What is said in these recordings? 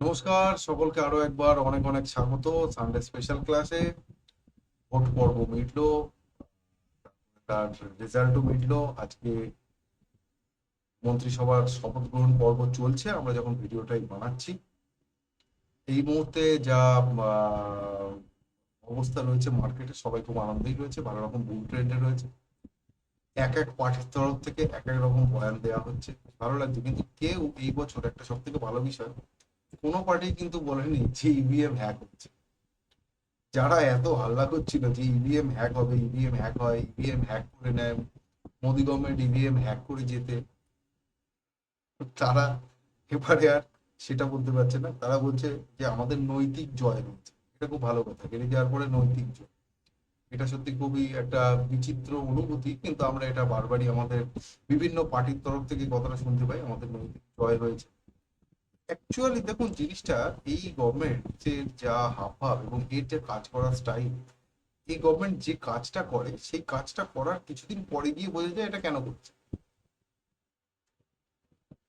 নমস্কার, সকলকে আরও একবার অনেক অনেক স্বাগত সানডে স্পেশাল ক্লাসে ভোট পর্ব মিটলো? তার রেজাল্টও মিটলো। আজকে মন্ত্রিসভার শপথ গ্রহণ পর্ব চলছে। আমরা যখন ভিডিওটাই বানাচ্ছি, এই মুহূর্তে যা অবস্থা রয়েছে মার্কেটে সবাই খুব আনন্দেই রয়েছে। ভালো রকম বুল ট্রেন্ডে রয়েছে। এক এক পার্টির তরফ থেকে এক এক রকম বয়ান দেওয়া হচ্ছে। ভালো লাগছে। কিন্তু কেউ এই বছর একটা সব থেকে ভালো বিষয় কোনো পার্টি কিন্তু বলেনি যে ইভিএম হ্যাক হচ্ছে। যারা এত হাল্লা করছিল যে ইভিএম হ্যাক হবে ইভিএম হ্যাক হয় ইভিএম হ্যাক করে নেয়, মোদি গভর্নমেন্ট ইভিএম হ্যাক করে যেতে, তারা এবারে আর সেটা বলতে পারছে না। তারা বলছে যে আমাদের নৈতিক জয় হচ্ছে এটা খুব ভালো কথা, হেরে যাওয়ার পরে নৈতিক জয়। এটা সত্যি খুবই একটা বিচিত্র অনুভূতি, কিন্তু আমরা এটা বারবারই আমাদের বিভিন্ন পার্টির তরফ থেকে কথাটা শুনতে পাই, আমাদের নৈতিক জয় হয়েছে অ্যাকচুয়ালি দেখুন, জিনিসটা এই গভর্নমেন্ট যে হাবভাব এবং এর যে কাজ করার স্টাইল এই গভর্নমেন্ট যে কাজটা করে, সেই কাজটা করার কিছুদিন পরে গিয়ে বোঝা যায় এটা কেন করছে।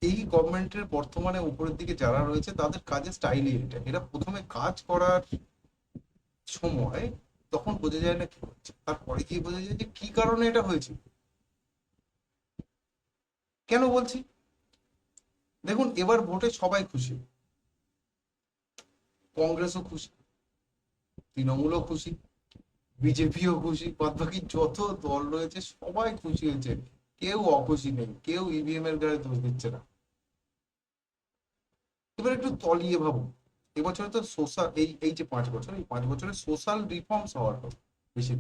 এই গভর্নমেন্টের বর্তমানে উপরের দিকে যারা রয়েছে, তাদের কাজের স্টাইলই এটা। এরা প্রথমে কাজ করার সময় তখন বোঝা যায় না কি হচ্ছে। তারপরে গিয়ে বোঝা যায় যে কি কারণে এটা হয়েছে। কেন বলছি? দেখুন, এবার ভোটে সবাই খুশি। কংগ্রেসও খুশি, তৃণমূলও খুশি, বিজেপিও খুশি বাদ বাকি যত দল রয়েছে, সবাই খুশি হয়েছে। কেউ অখুশি নেই, কেউ ইভিএম এর গায়ে দোষ দিচ্ছে না। এবার একটু তলিয়ে ভাবুন, এবছরে তো সোশ্যাল এই এই যে পাঁচ বছর, এই পাঁচ বছরে সোশ্যাল রিফর্মস হওয়ার বেশি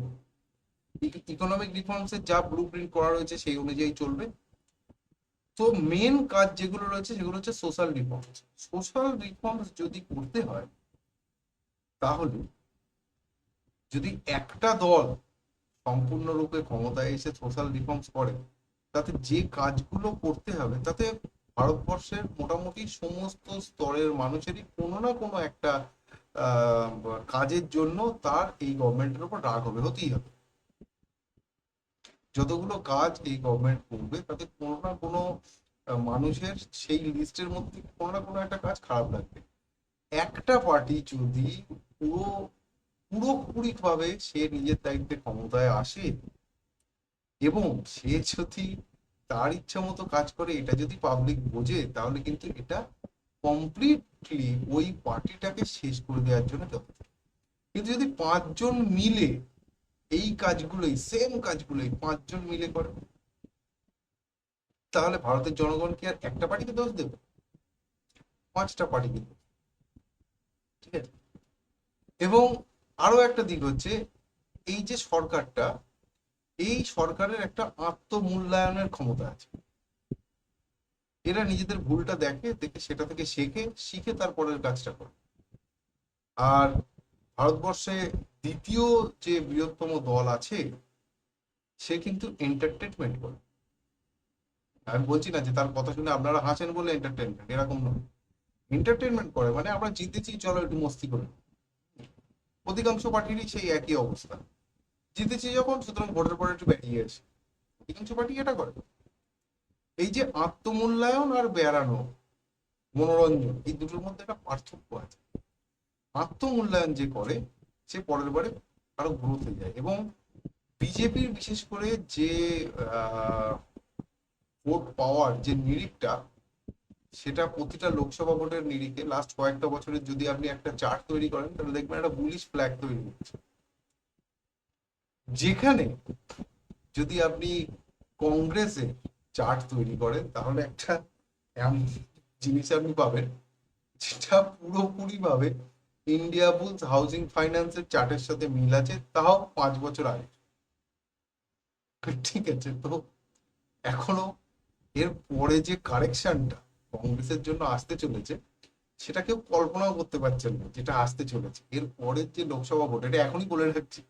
ইকোনমিক রিফর্মস এর যা ব্লু প্রিন্ট করা রয়েছে, সেই অনুযায়ী চলবে। তো মেন কাজ যেগুলো রয়েছে, সেগুলো হচ্ছে সোশ্যাল রিফর্মস সোশ্যাল রিফর্মস যদি করতে হয়, তাহলে যদি একটা দল সম্পূর্ণরূপে ক্ষমতায় এসে সোশ্যাল রিফর্মস করে, তাতে যে কাজগুলো করতে হবে, তাতে ভারতবর্ষের মোটামুটি সমস্ত স্তরের মানুষেরই কোনো না কোনো একটা কাজের জন্য তার এই গভর্নমেন্টের উপর রাগ হবে, হতেই হবে। যতগুলো কাজ এই গভর্নমেন্ট করবে, তাতে কোনো না কোনো মানুষের সেই লিস্টের মধ্যে কোনো না কোনো একটা কাজ খারাপ লাগবে। একটা পার্টি যদি পুরো পুরোপুরি ভাবে সে নিজের দায়িত্বে ক্ষমতায় আসে, এবং সে যদি তার ইচ্ছা মতো কাজ করে, এটা যদি পাবলিক বোঝে, তাহলে কিন্তু এটা কমপ্লিটলি ওই পার্টিটাকে শেষ করে দেওয়ার জন্য যথেষ্ট। কিন্তু যদি পাঁচজন মিলে এই কাজগুলোই সেম কাজগুলোই পাঁচজন মিলে করে। তাহলে ভারতের জনগণ কি আর একটা পার্টিকে দোষ দেবে? পাঁচটা পার্টিকে। ঠিক আছে? এবং আরও একটা দিক হচ্ছে, এই যে সরকারটা, এই সরকারের একটা আত্মমূল্যায়নের ক্ষমতা আছে। এরা নিজেদের ভুলটা দেখে দেখে সেটা থেকে শেখে, শিখে তারপরের কাজটা করে। আর ভারতবর্ষে দ্বিতীয় যে বৃহত্তম দল আছে, সে কিন্তু এন্টারটেনমেন্ট করে আমি বলছি না যে তার কথা শুনে আপনারা হাসেন বলে এন্টারটেনমেন্ট এরকম নয়। এন্টারটেনমেন্ট করে মানে আমরা জিতেছি, চলো একটু মস্তি করে অধিকাংশ পার্টিরই সেই একই অবস্থা। জিতেছি যখন, সুতরাং ভোটের পরে একটু বেরিয়ে আসে। অধিকাংশ পার্টি এটা করে। এই যে আত্মমূল্যায়ন আর বেড়ানো, মনোরঞ্জন, এই দুটোর মধ্যে একটা পার্থক্য আছে। আত্মমূল্যায়ন যে করে, সে পরের বারে আরও গ্রোথ হয়ে যায়। এবং বিজেপির বিশেষ করে যে ভোট পাওয়ার যে নিরিখটা, সেটা প্রতিটা লোকসভা ভোটের নিরিখে লাস্ট কয়েকটা বছরের যদি আপনি একটা চার্ট তৈরি করেন, তাহলে দেখবেন একটা বুলিশ ফ্ল্যাগ তৈরি হচ্ছে। যেখানে যদি আপনি কংগ্রেসে চার্ট তৈরি করেন, তাহলে একটা জিনিস আপনি পাবেন, যেটা পুরোপুরি ভাবে ইন্ডিয়া বুলস হাউজিং ফাইন্যান্সের চার্টের সাথে মিল আছে, তাও পাঁচ বছর আগে। ঠিক আছে, তো এখনও এর পরে যে কারেকশনটা কংগ্রেসের জন্য আসতে চলেছে, সেটা কেউ কল্পনাও করতে পারছেন না, যেটা আসতে চলেছে। এর পরের যে লোকসভা ভোট এটা এখনই বলে রাখছি।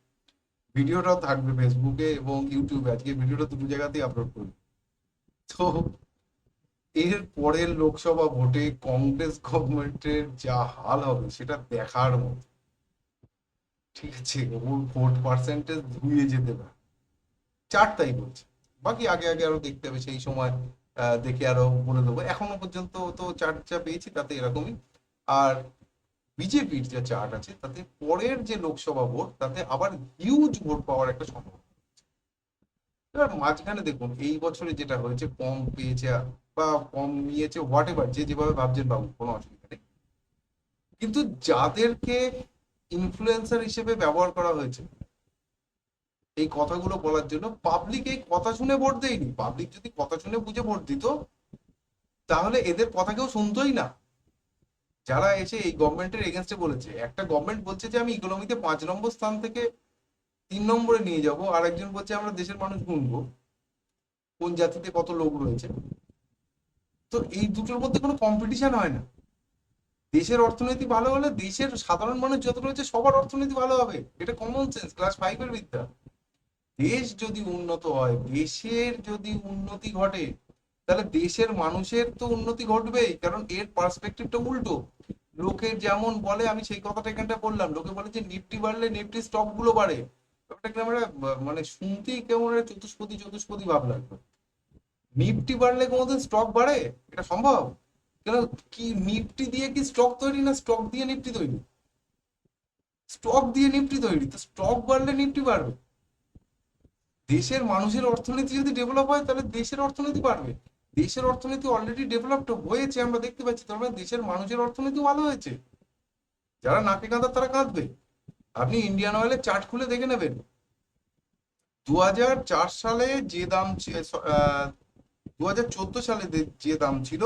ভিডিওটাও থাকবে ফেসবুকে এবং ইউটিউবে আজকে ভিডিওটা দুটো জায়গাতেই আপলোড করবে। তো এর পরের লোকসভা ভোটে কংগ্রেস গভর্নমেন্টের যা হাল হবে, সেটা দেখার মতো। ঠিক আছে, ওর ভোট পার্সেন্টেজ ধুয়ে যেতে পারে। চার তাই বলছে। বাকি আগে আগে আরও দেখতে হবে, সেই সময় দেখে আরও বলে দেবো। এখনও পর্যন্ত তো চার্ট যা পেয়েছি, তাতে এরকমই। আর বিজেপির যে চার্ট আছে, তাতে পরের যে লোকসভা ভোট, তাতে আবার হিউজ ভোট পাওয়ার একটা সম্ভাবনা এবার মাঝখানে দেখুন, এই বছরে যেটা হয়েছে, কম পেয়েছে বা কম নিয়েছে হোয়াট এভার যে যেভাবে ভাবছেন বাবু, কোনো অসুবিধা নেই। কিন্তু যাদেরকে ইনফ্লুয়েন্সার হিসেবে ব্যবহার করা হয়েছে, এই কথাগুলো বলার জন্য পাবলিক এই কথা শুনে ভোট দেয়নি। পাবলিক যদি কথা শুনে বুঝে ভোট দিত, তাহলে এদের কথা কেউ শুনতোই না। যারা এসে এই গভর্নমেন্টের এগেনস্টে বলেছে, একটা গভর্নমেন্ট বলছে যে, আমি ইকোনমিতে পাঁচ নম্বর স্থান থেকে তিন নম্বরে নিয়ে যাব আর একজন বলছে, আমরা দেশের মানুষ গুনবো। কোন জাতিতে কত লোক রয়েছে? তো এই দুটোর মধ্যে কোনো কম্পিটিশন হয় না। দেশের অর্থনীতি ভালো হলে দেশের সাধারণ মানুষ যত রয়েছে সবার অর্থনীতি ভালো হবে। এটা কমন সেন্স ক্লাস ফাইভের বিদ্যা। দেশ যদি উন্নত হয় দেশের যদি উন্নতি ঘটে তাহলে দেশের মানুষের তো উন্নতি ঘটবেই কারণ এর পার্সপেক্টিভটা উল্টো। লোকের যেমন বলে আমি সেই কথাটা এখানটা বললাম লোকে বলে যে নিফটি বাড়লে নিফটি স্টকগুলো বাড়ে। কেমন একটা, মানে শুনতেই কেমন একটা চতুষ্পদী চতুষ্পদী ভাব লাগবে। নিফটি বাড়লে কোনোদিন স্টক বাড়ে? এটা সম্ভব? কেন কি নিফটি দিয়ে কি স্টক তৈরি না স্টক দিয়ে নিফটি তৈরি? স্টক দিয়ে নিফটি তৈরি, তো স্টক বাড়লে নিফটি বাড়বে। দেশের মানুষের অর্থনীতি যদি ডেভেলপ হয়, তাহলে দেশের অর্থনীতি বাড়বে। দেশের অর্থনীতি অলরেডি ডেভেলপড হয়েছে, আমরা দেখতে পাচ্ছি। তার মানে দেশের মানুষের অর্থনীতি ভালো হয়েছে। যারা নাকে কাঁদার তারা কাঁদবে। আপনি ইন্ডিয়ান অয়েলের চার্ট খুলে দেখে নেবেন। দু সালে যে দাম দু সালে যে- দাম ছিল,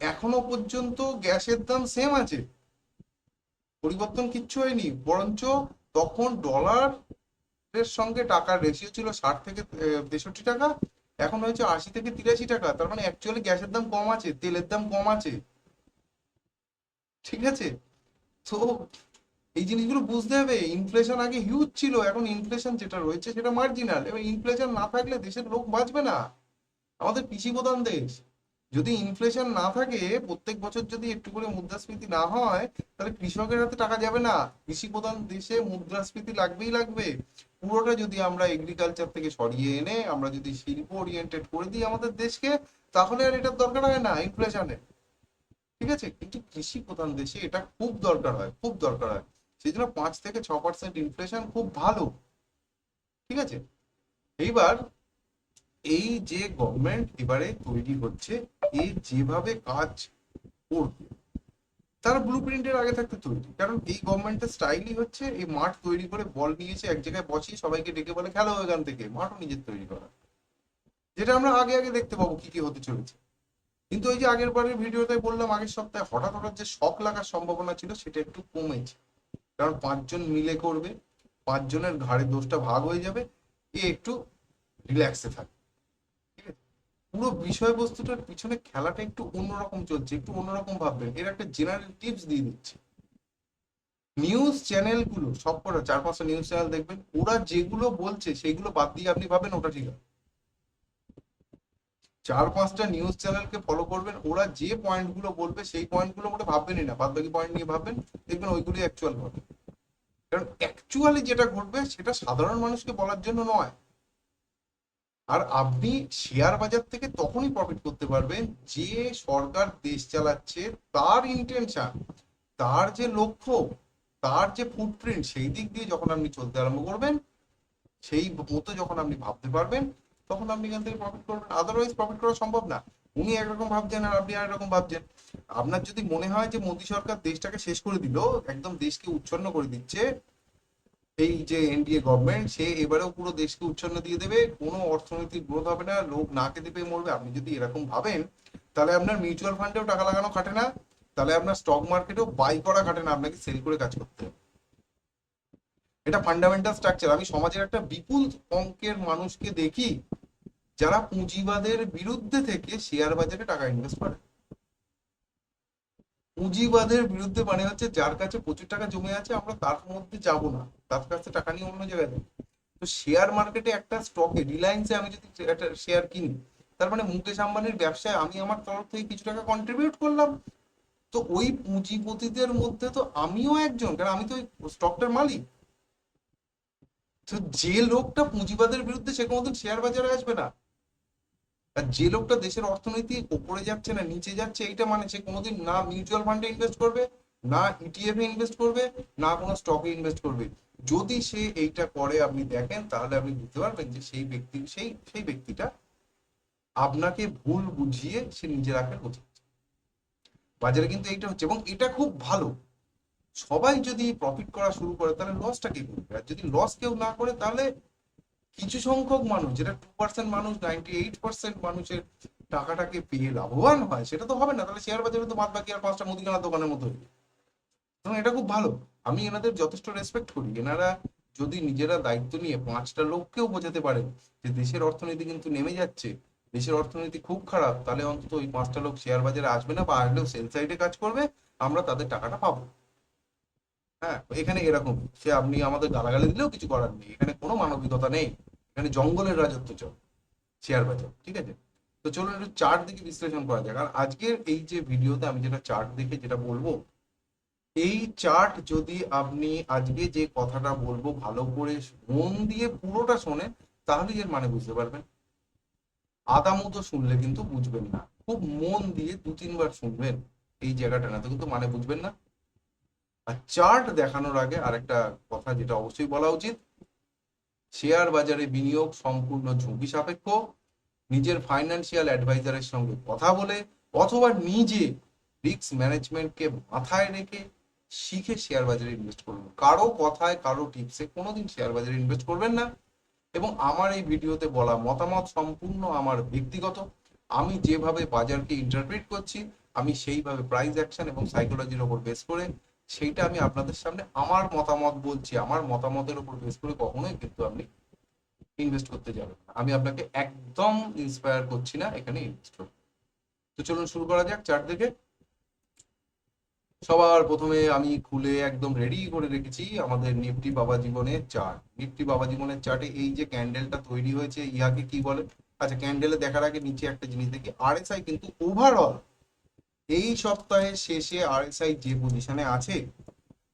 এখনও পর্যন্ত গ্যাসের দাম সেম আছে। পরিবর্তন কিচ্ছু হয়নি, বরঞ্চ তখন ডলার এর সঙ্গে টাকার রেশিও ছিল ষাট থেকে তেষট্টি টাকা, এখন হয়েছে আশি থেকে তিরাশি টাকা। তার মানে অ্যাকচুয়ালি গ্যাসের দাম কম আছে, তেলের দাম কম আছে। ঠিক আছে? তো এই জিনিসগুলো বুঝতে হবে ইনফ্লেশন আগে হিউজ ছিল, এখন ইনফ্লেশন যেটা রয়েছে সেটা মার্জিনাল এবার ইনফ্লেশন না থাকলে দেশের লোক বাঁচবে না। আমাদের কৃষি প্রধান দেশ। যদি ইনফ্লেশন না থাকে, প্রত্যেক বছর যদি একটু করে মুদ্রাস্ফীতি না হয়, তাহলে কৃষকের হাতে টাকা যাবে না। কৃষি প্রধান দেশে মুদ্রাস্ফীতি লাগবেই লাগবে। পুরোটা যদি আমরা এগ্রিকালচার থেকে সরিয়ে এনে আমরা যদি শিল্প ওরিয়েন্টেড করে দিই আমাদের দেশকে, তাহলে আর এটার দরকার হয় না ইনফ্লেশনের ঠিক আছে? কিন্তু কৃষি প্রধান দেশে এটা খুব দরকার হয়, খুব দরকার হয়। সেই জন্য পাঁচ থেকে ছ পার্সেন্ট ইনফ্লেশন খুব ভালো। ঠিক আছে? এইবার এই যে গভর্নমেন্ট এবারে তৈরি হচ্ছে এই যেভাবে কাজ করবে, তারা ব্লু প্রিন্টের আগে থাকতে তৈরি কারণ এই গভর্নমেন্টের স্টাইলই হচ্ছে, এই মাঠ তৈরি করে বল নিয়েছে, এক জায়গায় বসিয়ে সবাইকে ডেকে বলে, খেলো এখান থেকে। মাঠও নিজের তৈরি করা। যেটা আমরা আগে আগে দেখতে পাবো কি কি হতে চলেছে। কিন্তু ওই যে আগের বারের ভিডিওতে বললাম, আগের সপ্তাহে হঠাৎ হঠাৎ যে শখ লাগার সম্ভাবনা ছিল, সেটা একটু কমেছে। কারণ পাঁচজন মিলে করবে, পাঁচজনের ঘাড়ে দোষটা ভাগ হয়ে যাবে, এ একটু রিল্যাক্সে থাকবে। পুরো বিষয়বস্তুটার পিছনে খেলাটা একটু অন্যরকম চলছে, একটু অন্যরকম ভাববেন। এর একটা জেনারেল টিপস দিয়ে দিচ্ছি। নিউজ চ্যানেলগুলো সবকটা চার পাঁচটা নিউজ চ্যানেল দেখবেন, ওরা যেগুলো বলছে, সেগুলো বাদ দিয়ে আপনি ভাবেন ওটা ঠিক আছে। চার পাঁচটা নিউজ চ্যানেলকে ফলো করবেন, ওরা যে পয়েন্টগুলো বলবে, সেই পয়েন্টগুলো মোটে ভাববেনই না। বাদ বাকি পয়েন্ট নিয়ে ভাববেন, দেখবেন ওইগুলি অ্যাকচুয়াল হবে কারণ অ্যাকচুয়ালি যেটা ঘটবে, সেটা সাধারণ মানুষকে বলার জন্য নয়। আর আপনি শেয়ার বাজার থেকে তখনই প্রফিট করতে পারবেন যে সরকার দেশ চালাচ্ছে তার ইন্টেনশন তার যে লক্ষ্য, তার যে ফুটপ্রিন্ট সেই দিক দিয়ে যখন আপনি চলতে আরম্ভ করবেন, সেই মতো যখন আপনি ভাবতে পারবেন, তখন আপনি এখান থেকে প্রফিট করবেন। আদারওয়াইজ প্রফিট করা সম্ভব না। উনি একরকম ভাবছেন আর আপনি আরেকরকম ভাবছেন। আপনার যদি মনে হয় যে মোদী সরকার দেশটাকে শেষ করে দিল, একদম দেশকে উচ্ছন্ন করে দিচ্ছে এই যে এনডিএ গভর্নমেন্ট সে এবারেও পুরো দেশকে উচ্ছন্ন দিয়ে দেবে, কোনো অর্থনৈতিক গ্রোথ হবে না, লোক না খেতে পেয়ে মরবে। আপনি যদি এরকম ভাবেন, তাহলে আপনার মিউচুয়াল ফান্ডেও টাকা লাগানো খাটে না, তাহলে আপনার স্টক মার্কেটেও বাই করা খাটে না, আপনাকে সেল করে কাজ করতে হবে। এটা ফান্ডামেন্টাল স্ট্রাকচার আমি সমাজের একটা বিপুল অঙ্কের মানুষকে দেখি, যারা পুঁজিবাদের বিরুদ্ধে থেকে শেয়ার বাজারে টাকা ইনভেস্ট করে। পুঁজিবাদের বিরুদ্ধে মানে হচ্ছে, যার কাছে প্রচুর টাকা জমে আছে, আমরা তার মধ্যে যাব না। তার কাছে টাকা নিয়ে অন্য জায়গায় দেবো তো শেয়ার মার্কেটে একটা স্টকে রিলায়েন্সে আমি যদি একটা শেয়ার কিনি, তার মানে মুকেশ আম্বানির ব্যবসায় আমি আমার তরফ থেকে কিছু টাকা কন্ট্রিবিউট করলাম। তো ওই পুঁজিপতিদের মধ্যে তো আমিও একজন, কারণ আমি তো ওই স্টকটার মালিক। তো যে লোকটা পুঁজিবাদের বিরুদ্ধে সে কোনোদিন শেয়ার বাজারে আসবে না। আর যে লোকটা দেশের অর্থনীতি উপরে যাচ্ছে না, নিচে যাচ্ছে, এইটা মানে সে কোনোদিন না মিউচুয়াল ফান্ডে ইনভেস্ট করবে, না ইটিএফ এ ইনভেস্ট করবে, না কোনো স্টকে ইনভেস্ট করবে। যদি সে এইটা করে আপনি দেখেন, তাহলে আপনি বুঝতে পারবেন যে সেই ব্যক্তি, সেই সেই ব্যক্তিটা আপনাকে ভুল বুঝিয়ে সে নিজের আঁকে বোঝাচ্ছে বাজারে কিন্তু এইটা হচ্ছে, এবং এটা খুব ভালো। সবাই যদি প্রফিট করা শুরু করে, তাহলে লসটা কে করবে? আর যদি লস কেউ না করে, তাহলে কিছু সংখ্যক মানুষ, যেটা টু পার্সেন্ট মানুষ নাইনটি এইট পার্সেন্ট মানুষের টাকাটাকে পেয়ে লাভবান হয়, সেটা তো হবে না। তাহলে শেয়ার বাজারে তো বাদ বাকি আর পাঁচটা মুদিখানা দোকানের মতো হয়ে এবং এটা খুব ভালো। আমি এনাদের যথেষ্ট রেসপেক্ট করি। এনারা যদি নিজেরা দায়িত্ব নিয়ে পাঁচটা লোককেও বোঝাতে পারেন যে দেশের অর্থনীতি কিন্তু নেমে যাচ্ছে, দেশের অর্থনীতি খুব খারাপ, তাহলে অন্তত ওই পাঁচটা লোক শেয়ার বাজারে আসবে না বা আসলেও সেল সাইডে কাজ করবে, আমরা তাদের টাকাটা পাবো। হ্যাঁ এখানে এরকম। সে আপনি আমাদের গালাগালি দিলেও কিছু করার নেই। এখানে কোনো মানবিকতা নেই। এখানে জঙ্গলের রাজত্ব চল শেয়ার বাজার, ঠিক আছে? তো চলুন একটু চার্ট দেখে বিশ্লেষণ করা যাক। আর আজকের এই যে ভিডিওতে আমি যেটা চার্ট দেখে যেটা বলব এই চার্ট যদি আপনি আজকে যে কথাটা বলব ভালো করে মন দিয়ে পুরোটা শোনেন তাহলেই এর মানে বুঝতে পারবেন। আদামতো শুনলে কিন্তু বুঝবেন না। খুব মন দিয়ে দু তিনবার শুনবেন এই জায়গাটা না, তো কিন্তু মানে বুঝবেন না। আর চার্ট দেখানোর আগে আরেকটা কথা যেটা অবশ্যই বলা উচিত শেয়ার বাজারে বিনিয়োগ সম্পূর্ণ ঝুঁকি সাপেক্ষ। নিজের ফাইন্যান্সিয়াল অ্যাডভাইজারের সঙ্গে কথা বলে, অথবা নিজে রিস্ক ম্যানেজমেন্টকে মাথায় রেখে শিখে শেয়ার বাজারে ইনভেস্ট করুন। কারও কথায়, কারও টিপসে কোনোদিন শেয়ার বাজারে ইনভেস্ট করবেন না। এবং আমার এই ভিডিওতে বলা মতামত সম্পূর্ণ আমার ব্যক্তিগত। আমি যেভাবে বাজারকে ইন্টারপ্রিট করছি, আমি সেইভাবে প্রাইস অ্যাকশন এবং সাইকোলজির ওপর বেস করে, সেইটা আমি আপনাদের সামনে আমার মতামত বলছি। আমার মতামতের উপর বেস করে কখনোই কিন্তু আপনি ইনভেস্ট করতে যাবেন আমি আপনাকে একদম ইন্সপায়ার করছি না এখানে ইনভেস্ট করতে। তো চলুন শুরু করা যাক চার্ট দেখে সবার প্রথমে আমি খুলে একদম রেডি করে রেখেছি আমাদের নিফটি বাবা জীবনের চার্ট নিফটি বাবা জীবনের চার্টে এই যে ক্যান্ডেলটা তৈরি হয়েছে, ইহাকে কি বলে? আচ্ছা ক্যান্ডেলে দেখার আগে নিচে একটা জিনিস দেখি। আরএসআই কিন্তু ওভারঅল এই সপ্তাহের শেষে আরএসআই যে পজিশনে আছে,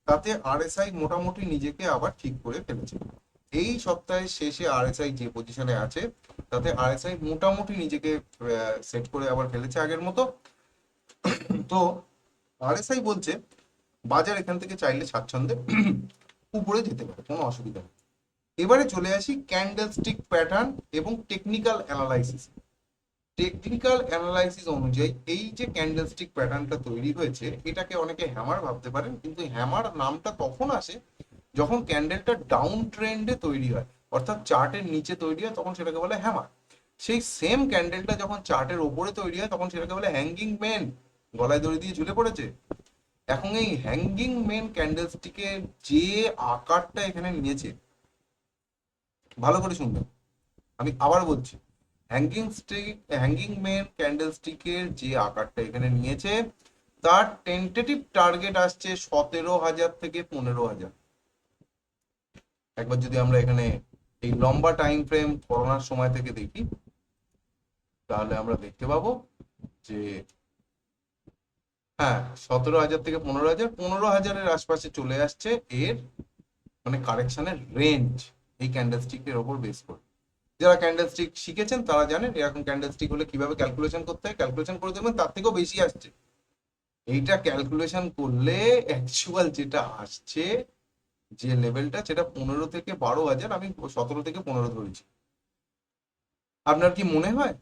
তাতে আরএসআই মোটামুটি নিজেকে আবার ঠিক করে ফেলেছে। এই সপ্তাহের শেষে আরএসআই যে পজিশনে আছে, তাতে আরএসআই মোটামুটি নিজেকে সেট করে আবার ফেলেছে আগের মতো। তো আরএসআই বলছে বাজার এখান থেকে চাইলে স্বাচ্ছন্দ্যে উপরে যেতে পারে, কোনো অসুবিধা নেই। এবারে চলে আসি ক্যান্ডেল স্টিক প্যাটার্ন এবং টেকনিক্যাল অ্যানালাইসিস টেকনিক্যাল অ্যানালাইসিস অনুযায়ী এই যে ক্যান্ডেল স্টিক প্যাটার্নটা তৈরি হয়েছে, এটাকে অনেকে হ্যামার ভাবতে পারেন, কিন্তু হ্যামার নামটা তখন আসে যখন ক্যান্ডেলটা ডাউন ট্রেন্ডে তৈরি হয়, অর্থাৎ চার্টের নিচে তৈরি হয়, তখন সেটাকে বলে হ্যামার সেই সেম ক্যান্ডেলটা যখন চার্টের ওপরে তৈরি হয়, তখন সেটাকে বলে হ্যাঙ্গিং মেন গলায় দড়ি দিয়ে ঝুলে পড়েছে? এখন এই হ্যাঙ্গিং মেন ক্যান্ডেলস্টিকের যে আকারটা এখানে নিয়েছে, ভালো করে শুনবেন। আমি আবার বলছি হ্যাঙ্গিং স্টিক হ্যাঙ্গিং মেন ক্যান্ডেলস্টিকের যে আকারটা এখানে নিয়েছে, তার টেন্টেটিভ টার্গেট আসছে সতেরো হাজার থেকে পনেরো হাজার। একবার যদি আমরা এখানে এই লম্বা টাইম ফ্রেম করোনার সময় থেকে দেখি, তাহলে আমরা দেখতে পাবো যে হ্যাঁ সতেরো হাজার থেকে পনেরো হাজার, পনেরো হাজারের আশপাশে চলে আসছে এর মানে কারেকশনের রেঞ্জ এই ক্যান্ডেলস্টিকের ওপর বেস করে। যারা ক্যান্ডেলস্টিক শিখেছেন তারা জানেন এরকম ক্যান্ডেলস্টিক হলে কীভাবে ক্যালকুলেশন করতে হয় ক্যালকুলেশন করে দেবেন তার থেকেও বেশি আসছে। এইটা ক্যালকুলেশন করলে অ্যাকচুয়াল যেটা আসছে, যে লেভেলটা সেটা পনেরো থেকে বারো হাজার, আমি সতেরো থেকে পনেরো ধরেছি। আপনার কি মনে হয়?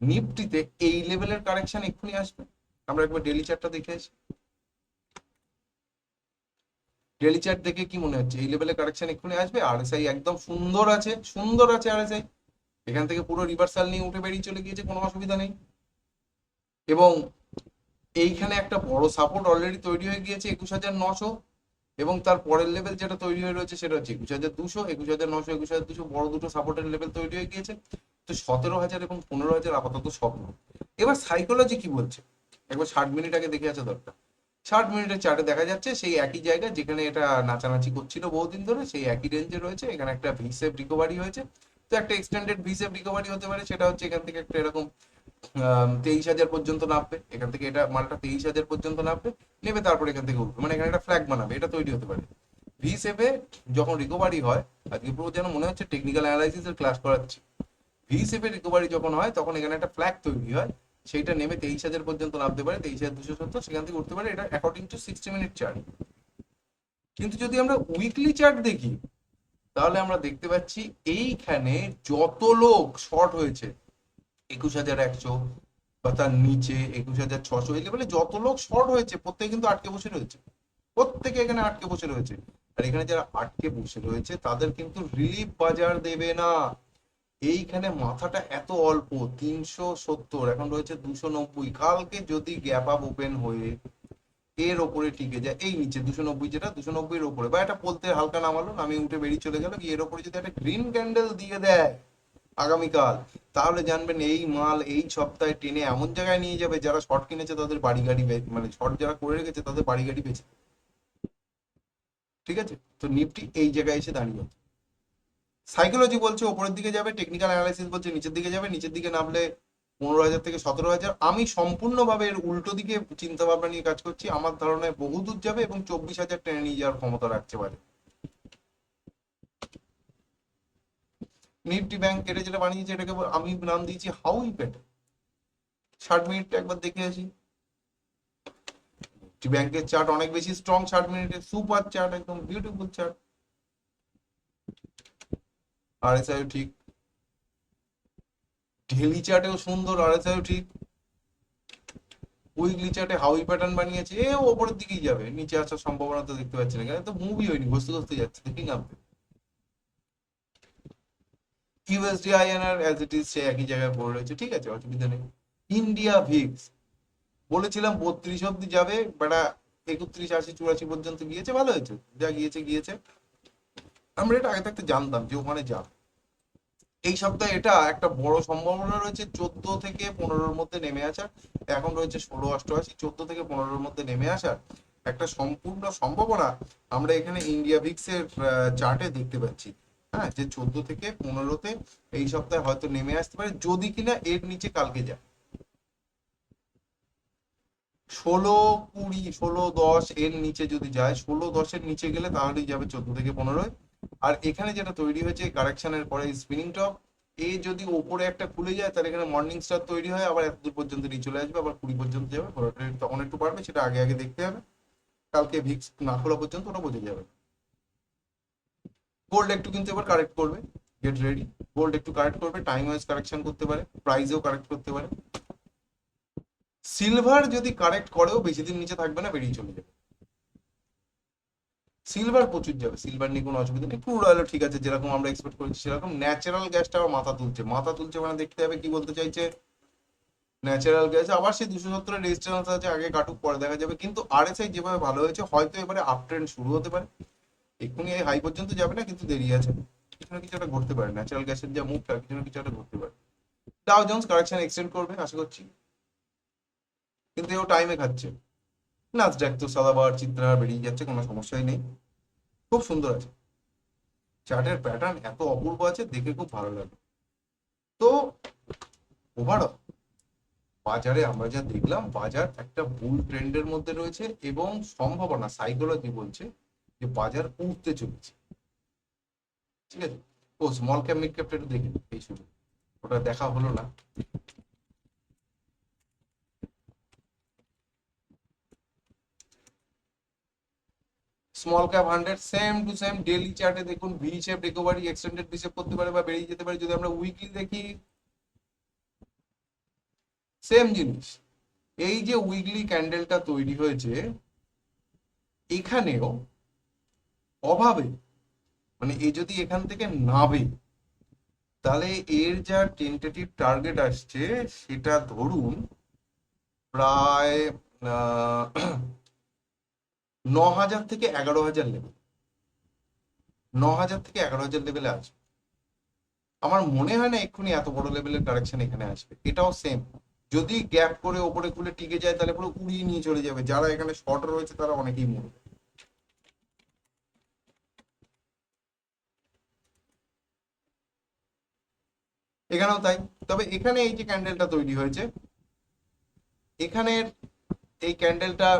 নিফটিতে এই লেভেলের কারেকশন এক্ষুনি আসবে? আমরা একবার ডেলি চার্টটা দেখে আসি। ডেলি চার্ট দেখে কি মনে হচ্ছে? এই লেভেলে কারেকশন এক্ষুনি আসবে? আরএসআই একদম সুন্দর আছে সুন্দর আছে আরএসআই এখান থেকে পুরো রিভার্সাল নিয়ে উঠে বেরিয়ে চলে গিয়েছে, কোনো অসুবিধা নেই। এবং এইখানে একটা বড় সাপোর্ট অলরেডি তৈরি হয়ে গিয়েছে একুশ হাজার নশো, এবং তার পরের লেভেল যেটা তৈরি হয়ে রয়েছে সেটা হচ্ছে একুশ হাজার দুশো, একুশ হাজার নশো, একুশ হাজার দুশো বড় দুটো সাপোর্টের লেভেল তৈরি হয়ে গিয়েছে। তো সতেরো হাজার এবং পনেরো হাজার আপাতত স্বপ্ন। এবার সাইকোলজি কি বলছে? একবার ষাট মিনিট আগে দেখে আছে দরকার। ষাট মিনিটের চার্টে দেখা যাচ্ছে সেই একই জায়গা যেখানে এটা নাচানাচি করছিল বহুদিন ধরে, সেই একই রেঞ্জে রয়েছে, এখানে একটা ভি সেভ রিকভারি হয়েছে। তো একটা এক্সটেন্ডেড ভি সেভ রিকভারি হতে পারে, সেটা হচ্ছে এখান থেকে একটা এরকম তেইশ হাজার পর্যন্ত নামবে। এখান থেকে এটা মালটা তেইশ হাজার পর্যন্ত নামবে নেবে তারপর এখান থেকে উঠবে। মানে এখানে একটা ফ্ল্যাগ বানাবে, এটা তৈরি হতে পারে। ভি সেভে যখন রিকভারি হয়, আজকে পুরো যেন মনে হচ্ছে টেকনিক্যাল অ্যানালাইসিসের ক্লাস করাচ্ছি। ভি শেপের রিকভারি যখন হয়, তখন এখানে একটা ফ্ল্যাগ তৈরি হয় সেইটা নেমে তেইশ হাজার পর্যন্ত নামতে পারে, তেইশ হাজার দুশো সত্তর, সেখান থেকে উঠতে পারে এটা according to sixty minute chart কিন্তু যদি আমরা উইকলি চার্ট দেখি, তাহলে আমরা দেখতে পাচ্ছি এইখানে যত লোক শর্ট হয়েছে, একুশ হাজার একশো বা তার নিচে একুশ হাজার ছশো, এই লেভেলে যত লোক শর্ট হয়েছে, প্রত্যেকে কিন্তু আটকে বসে রয়েছে। প্রত্যেকে এখানে আটকে বসে রয়েছে। আর এখানে যারা আটকে বসে রয়েছে, তাদের কিন্তু রিলিফ বাজার দেবে না। এইখানে মাথাটা এত অল্প, তিনশো সত্তর, এখন রয়েছে দুশো নব্বই। কালকে যদি গ্যাপ আপ ওপেন হয়ে, এর ওপরে টিকে যায়, এই নিচে দুশো নব্বই যেটা, দুশো নব্বই এর ওপরে। বা এটা বলতে হালকা নামালো আমি উঠে বেরিয়ে চলে গেল এর ওপরে যদি একটা গ্রিন ক্যান্ডেল দিয়ে দেয় আগামীকাল, তাহলে জানবেন এই মাল এই সপ্তাহে টেনে এমন জায়গায় নিয়ে যাবে, যারা শর্ট কিনেছে তাদের বাড়ি গাড়ি মানে শর্ট যারা করে রেখেছে তাদের বাড়ি গাড়ি বেঁচে। ঠিক আছে? তো নিফটি এই জায়গায় এসে দাঁড়িয়ে সাইকোলজি বলছে ওপরের দিকে যাবে টেকনিক্যাল অ্যানালাইসিস বলছে নিচের দিকে যাবে, নিচের দিকে নামলে পনেরো হাজার থেকে সতেরো হাজার। আমি সম্পূর্ণভাবে এর উল্টো দিকে চিন্তা ভাবনা নিয়ে কাজ করছি, আমার ধারণায় বহু দূর যাবে এবং চব্বিশ হাজার টেনে নিয়ে যাওয়ার ক্ষমতা রাখতে পারে নিফটি ব্যাংক কেটে যেটা বানিয়েছে, এটাকে আমি নাম দিয়েছি হাউ ইপেট ষাট মিনিটটা একবার দেখে আসি। নিফটি ব্যাংকের চার্ট অনেক বেশি স্ট্রং ষাট মিনিটের সুপার চার্ট একদম বিউটিফুল চার্ট আরএসআই ঠিক। ডেলি চার্টেও সুন্দর আরএসআই ঠিক। উইকলি চার্টে হাউই প্যাটার্ন বানিয়েছে। এ ওপরের দিকেই যাবে। নিচে আসার সম্ভাবনা তো দেখতে পাচ্ছি না। কেন তো মুভি হয়নি, ঘষতে ঘষতে যাচ্ছে। দেখি নামবে USD INR as it is সে একই জায়গায় পড়ে রয়েছে। ঠিক আছে, অসুবিধা নেই। ইন্ডিয়া ভিক্স বলেছিলাম বত্রিশ অব্দি যাবে বেটা একত্রিশ, আশি, চুরাশি পর্যন্ত গিয়েছে। ভালো হয়েছে। যা গিয়েছে গিয়েছে। আমরা এটা আগে থাকতে জানতাম যে ওখানে যাবে এই সপ্তাহে এটা একটা বড় সম্ভাবনা রয়েছে, চোদ্দ থেকে পনেরোর মধ্যে নেমে আসার। এখন রয়েছে ষোলো, অষ্টআশি, চোদ্দ থেকে পনেরোর মধ্যে নেমে আসার একটা সম্পূর্ণ সম্ভাবনা আমরা এখানে ইন্ডিয়া ভিক্সের চার্টে দেখতে পাচ্ছি। হ্যাঁ যে চোদ্দ থেকে পনেরোতে এই সপ্তাহে হয়তো নেমে আসতে পারে, যদি কিনা এর নিচে কালকে যায়। ষোলো কুড়ি, ষোলো দশ এর নিচে যদি যায়, ষোলো দশের নিচে গেলে তাহলেই যাবে চোদ্দ থেকে পনেরোয়। আর এখানে যেটা তৈরি হয়েছে কারেকশনের পরে স্পিনিং টপ এ যদি ওপরে একটা খুলে যায়, তাহলে এখানে মর্নিং স্টার তৈরি হয়, আবার এত দূর পর্যন্ত নিয়ে চলে আসবে, আবার কুড়ি পর্যন্ত যাবে ভোলাটিলিটি তখন একটু বাড়বে, সেটা আগে আগে দেখতে হবে। কালকে ভিক্স না খোলা পর্যন্ত ওটা বোঝা যাবে। গোল্ড একটু কিন্তু এবার কারেক্ট করবে গেট রেডি গোল্ড একটু কারেক্ট করবে টাইম ওয়াইজ কারেকশন করতে পারে প্রাইসেও কারেক্ট করতে পারে। সিলভার যদি কারেক্ট করেও, বেশি দিন নিচে থাকবে না, বেরিয়ে চলে যাবে। সিলভার প্রচুর যাবে সিলভার নিয়ে কোনো অসুবিধা নেই। ক্রুড অয়েলও ঠিক আছে, যেরকম আমরা এক্সপেক্ট করেছি, সেরকম ন্যাচারাল গ্যাসটা আবার মাথা তুলছে। মাথা তুলছে মানে দেখতে হবে কি বলতে চাইছে? ন্যাচারাল গ্যাস আবার সেই দুশো সত্তরের রেজিস্ট্যান্স আছে, আগে কাটুক, পরে দেখা যাবে। কিন্তু আর আরএসআই যেভাবে ভালো হয়েছে, হয়তো এবারে আপ ট্রেন্ড শুরু হতে পারে। এক্ষুনি এই হাই পর্যন্ত যাবে না, কিন্তু দেরি আছে। কিছু না কিছু একটা ঘটতে পারে। ন্যাচারাল গ্যাসের যা মুখটা কিছু না কিছু একটা ঘটতে পারে। ডাও জোন্স কারেকশন এক্সটেন্ড করবে, আশা করছি। কিন্তু এও টাইমে খাচ্ছে। নাচডাক তো সাদাবার চিত্রা বেরিয়ে যাচ্ছে, কোনো সমস্যাই নেই। খুব সুন্দর আছে। চার্টের প্যাটার্ন এত অপূর্ব আছে, দেখে খুব ভালো লাগে তো ওভারঅল বাজারে আমরা যা দেখলাম, বাজার একটা বুল ট্রেন্ডের মধ্যে রয়েছে এবং সম্ভাবনা সাইকোলজি বলছে যে বাজার উঠতে চলেছে। ঠিক আছে? ও স্মল ক্যাপ মিড ক্যাপটা একটু দেখে এই শুরু ওটা দেখা হলো না। Small cap hundred same to same daily চার্টে দেখুন V shape recovery extended V shape করতে পারে বা বেরিয়ে যেতে পারে। যদি আমরা উইকলি দেখি সেম জিনিস। এই যে উইকলি ক্যান্ডেলটা তৈরি হয়েছে, এখানেও অভাবে মানে এ যদি এখান থেকে নাবে তাহলে এর যা টেন্টেটিভ টার্গেট আসছে, সেটা ধরুন, প্রায় ন হাজার থেকে এগারো হাজার লেভেল ন হাজার থেকে এগারো হাজার লেভেলে আছে। আমার মনে হয় না এক্ষুনি এত বড় লেভেলের কারেকশন এখানে আসবে। এটাও সেম যদি গ্যাপ করে ওপরে খুলে টিকে যায়, তাহলে পুরো উড়িয়ে নিয়ে চলে যাবে। যারা এখানে শর্ট রয়েছে, তারা অনেকেই মরবে এখানেও তাই। তবে এখানে এই যে ক্যান্ডেলটা তৈরি হয়েছে, এখানের এই ক্যান্ডেলটা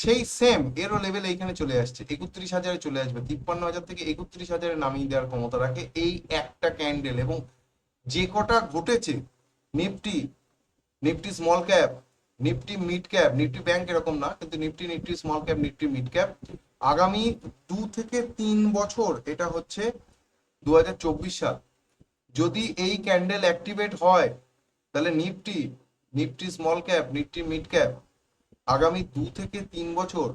সেই সেম এরও লেভেল এইখানে চলে আসছে। একত্রিশ হাজারে চলে আসবে। তিপ্পান্ন হাজার থেকে একত্রিশ হাজারে নামিয়ে দেওয়ার ক্ষমতা রাখে এই একটা ক্যান্ডেল এবং যে কটা ঘটেছে Nifty Nifty small cap Nifty mid cap Nifty bank এরকম না, কিন্তু Nifty Nifty small cap Nifty mid cap আগামী দু থেকে তিন বছর এটা হচ্ছে দু হাজার চব্বিশ সাল। যদি এই ক্যান্ডেল অ্যাক্টিভেট হয়, তাহলে Nifty Nifty small cap Nifty mid cap আগামী দু থেকে তিন বছর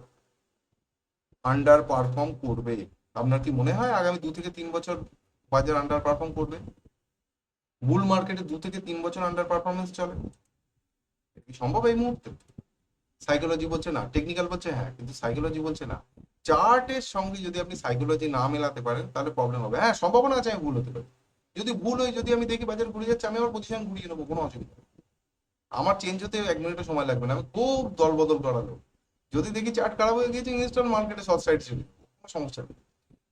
আন্ডার পারফর্ম করবে। আপনার কি মনে হয় আগামী দু থেকে তিন বছর বাজার আন্ডার পারফর্ম করবে? বুল মার্কেটে দু থেকে তিন বছর আন্ডার পারফরমেন্স চলে। সম্ভব এই মুহূর্তে? সাইকোলজি বলছে না টেকনিক্যাল বলছে হ্যাঁ কিন্তু সাইকোলজি বলছে না। চার্টের সঙ্গে যদি আপনি সাইকোলজি না মেলাতে পারেন, তাহলে প্রবলেম হবে। হ্যাঁ সম্ভাবনা আছে আমি ভুল হতে পারি। যদি ভুল হয়, যদি আমি দেখি বাজার ঘুরে যাচ্ছে, আমি আমার পজিশন ঘুরিয়ে নেব, কোনো অসুবিধা। আমার চেঞ্জ হতে এক মিনিটও সময় লাগবে না। আমি খুব দল বদল করালো। যদি দেখি চার্ট খারাপ হয়ে গিয়েছে ইনস্টল মার্কেটে শর্ট সাইড ছিল। সমস্যা নেই।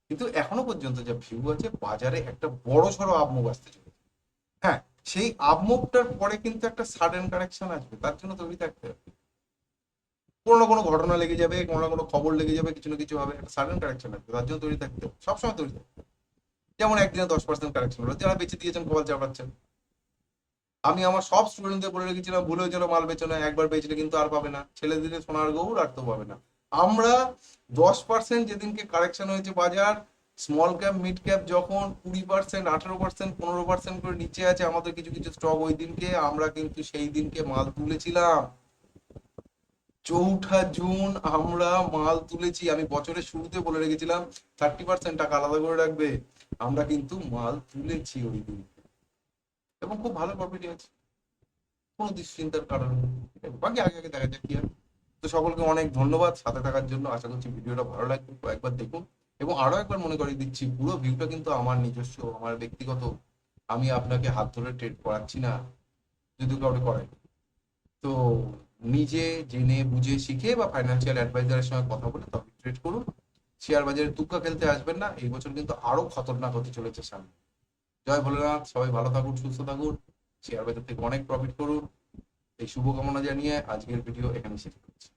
কিন্তু এখনও পর্যন্ত যা ভিউ আছে, বাজারে একটা বড় সড়ো আপমুভ আসতে চলেছে। হ্যাঁ সেই আপমুভটার পরে কিন্তু একটা সাডেন কারেকশন আসবে। তার জন্য তৈরি থাকতে হবে। কোনো না কোনো ঘটনা লেগে যাবে, কোনো না কোনো খবর লেগে যাবে, কিছু না কিছু হবে, একটা সাডেন কারেকশন আসবে। তার জন্য তৈরি থাকতে হবে। সবসময় তৈরি থাকতে যেমন একদিনে দশ পার্সেন্ট কারেকশন হলো। যারা বেঁচে দিয়েছেন, কপাল চাপড়াচ্ছেন। আমি আমার সব স্টুডেন্টদের বলে রেখেছিলাম ভুল হয়েছিল, মাল বেচো না একবার বেচলে কিন্তু আর পাবে না। ছেলে দিলে সোনার গৌর আর তো পাবে না। আমরা দশ পার্সেন্ট যেদিনকে কারেকশন হয়েছে বাজার স্মল ক্যাপ মিড ক্যাপ যখন কুড়ি পার্সেন্ট আঠারো পার্সেন্ট পনেরো পার্সেন্ট করে নিচে আছে, আমাদের কিছু কিছু স্টক ওই দিনকে, আমরা কিন্তু সেই দিনকে মাল তুলেছিলাম। চৌঠা জুন আমরা মাল তুলেছি, আমি বছরের শুরুতে বলে রেখেছিলাম থার্টি পার্সেন্ট টাকা আলাদা করে রাখবে। আমরা কিন্তু মাল তুলেছি ওই দিন। এবং খুব ভালো প্রফিট আছে। কোনো দুশ্চিন্তার কারণ বাকি আগে আগে দেখা যাক কি হয়। তো সকলকে অনেক ধন্যবাদ সাথে থাকার জন্য। আশা করছি ভিডিওটা ভালো লাগবে। কয়েকবার দেখুন। এবং আরও একবার মনে করিয়ে দিচ্ছি, পুরো ভিউটা কিন্তু আমার নিজস্ব, আমার ব্যক্তিগত। আমি আপনাকে হাত ধরে ট্রেড করাচ্ছি না। যদি কাউকে করাই তো নিজে জেনে, বুঝে, শিখে বা ফাইন্যান্সিয়াল অ্যাডভাইজারের সঙ্গে কথা বলে তবে ট্রেড করুন। শেয়ার বাজারে তুক্কা খেলতে আসবেন না। এই বছর কিন্তু আরও খতরনাক হতে চলেছে সামনে। জয় ভোলেনাথ সবাই ভালো থাকুন, সুস্থ থাকুন শেয়ার বাজার থেকে অনেক প্রফিট করুন। এই শুভকামনা জানিয়ে আজকের ভিডিও এখানে শেষ করছি।